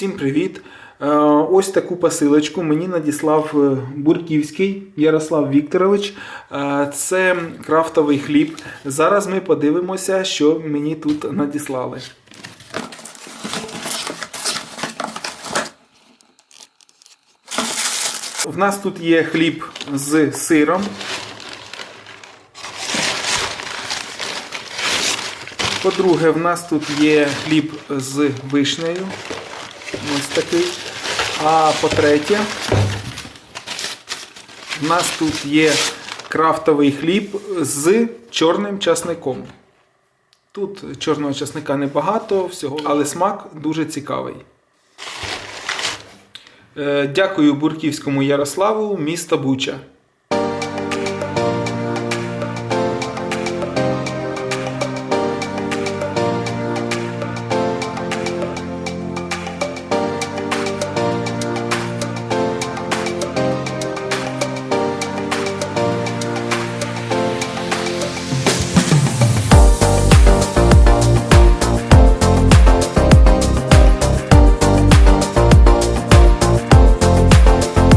Всім привіт! Е, Ось таку посилочку мені надіслав е, Бурківський Ярослав Вікторович. Е, Це крафтовий хліб. Зараз ми подивимося, що мені тут надіслали. В нас тут є хліб з сиром. По-друге, в нас тут є хліб з вишнею. Ось такий. А по-третє, в нас тут є крафтовий хліб з чорним часником. Тут чорного часника небагато, всього, але смак дуже цікавий. Е, Дякую Бурківському Ярославу, місто Буча.